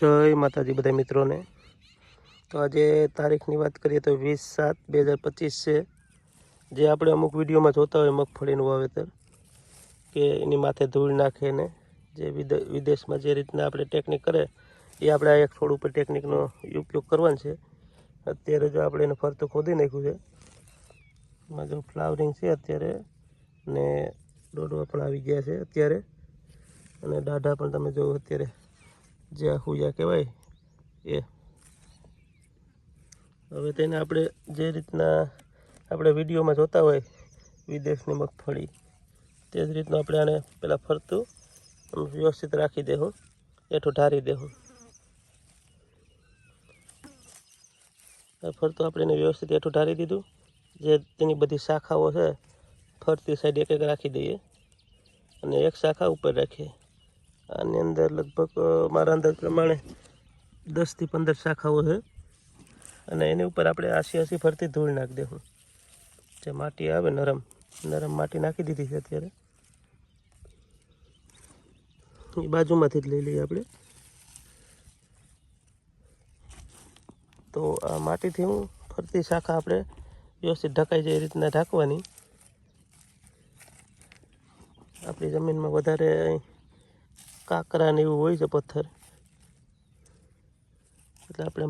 જય માતાજી બધા મિત્રોને. તો આજે તારીખની વાત કરીએ તો વીસ સાત બે હજાર પચીસ છે. જે આપણે અમુક વિડીયોમાં જોતા હોય મગફળીનું વાવેતર, કે એની માથે ધૂળ નાખે ને જે વિદ- વિદેશમાં જે રીતના આપણે ટેકનિક કરે, એ આપણે આ એક છોડ ઉપર ટેકનિકનો ઉપયોગ કરવાનો છે. અત્યારે જો આપણે એને ફરતું ખોદી નાખ્યું છે, એમાં જો ફ્લાવરિંગ છે અત્યારે, ને દોડવા પણ આવી ગયા છે અત્યારે. અને દાઢા પણ તમે જો અત્યારે જે આ હુયા કહેવાય, એ. હવે તેને આપણે જે રીતના આપણે વિડીયોમાં જોતા હોય, વિદેશની મગફળી, તે જ રીતનું આપણે આને પહેલાં ફરતું વ્યવસ્થિત રાખી દેવું એઠું ઢારી દેવું ફરતું આપણે એને વ્યવસ્થિત એઠું ઢારી દીધું, જે તેની બધી શાખાઓ છે, ફરતી સાઈડ એક એક રાખી દઈએ. અને એક શાખા ઉપર રાખીએ. આની અંદર લગભગ મારા અંદાજ પ્રમાણે દસથી પંદર શાખાઓ છે. અને એની ઉપર આપણે આસી આસી ફરતી ધૂળ નાખી દેવું. જે માટી આવે, નરમ નરમ માટી નાખી દીધી છે અત્યારે. એ બાજુમાંથી જ લઈ લઈએ આપણે. તો આ માટીથી હું ફરતી શાખા આપણે વ્યવસ્થિત ઢકાઈ જાય એ રીતના ઢાંકવાની. આપણી જમીનમાં વધારે અહીં કાંકરા ને એવું હોય છે પથ્થર. એટલે આપણે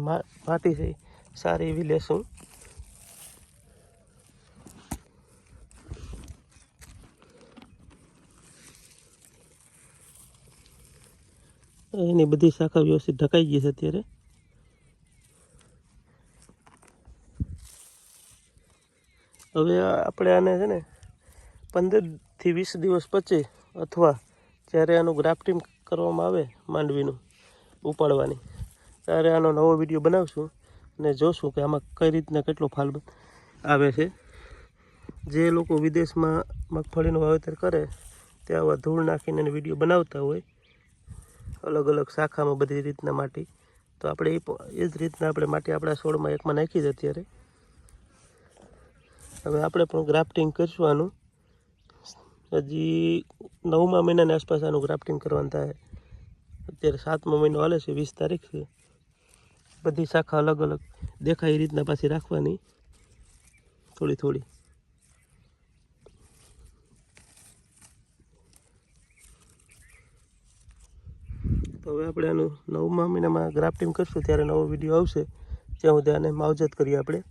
માટી છે સારી એવી લેશું. એની બધી શાખા વ્યવસ્થિત ઢકાઈ ગઈ છે અત્યારે. હવે આપણે આને છે ને પંદરથી વીસ દિવસ પછી અથવા જ્યારે આનું ગ્રાફ્ટિંગ કરવામાં આવે માંડવીનું ઉપાડવાની, ત્યારે આનો નવો વીડિયો બનાવશું અને જોશું કે આમાં કઈ રીતના કેટલો ફાલ આવે છે. જે લોકો વિદેશમાં મગફળીનું વાવેતર કરે, તે આવા ધૂળ નાખીને એને વીડિયો બનાવતા હોય, અલગ અલગ શાખામાં બધી રીતના માટી. તો આપણે એ જ રીતના આપણે માટી આપણા છોડમાં એકમાં નાખી જ અત્યારે. હવે આપણે પણ ગ્રાફ્ટિંગ કરશું આનું. હજી નવમા મહિનાની આસપાસ આનું ગ્રાફ્ટિંગ કરવાનું થાય. અત્યારે સાતમો મહિનો હાલે છે, વીસ તારીખ છે. બધી શાખા અલગ અલગ દેખાય એ રીતના પાછી રાખવાની. થોડી થોડી. તો હવે આપણે આનું નવમા મહિનામાં ગ્રાફ્ટિંગ કરશું, ત્યારે નવો વીડિયો આવશે, ત્યાં સુધી આને માવજત કરીએ આપણે.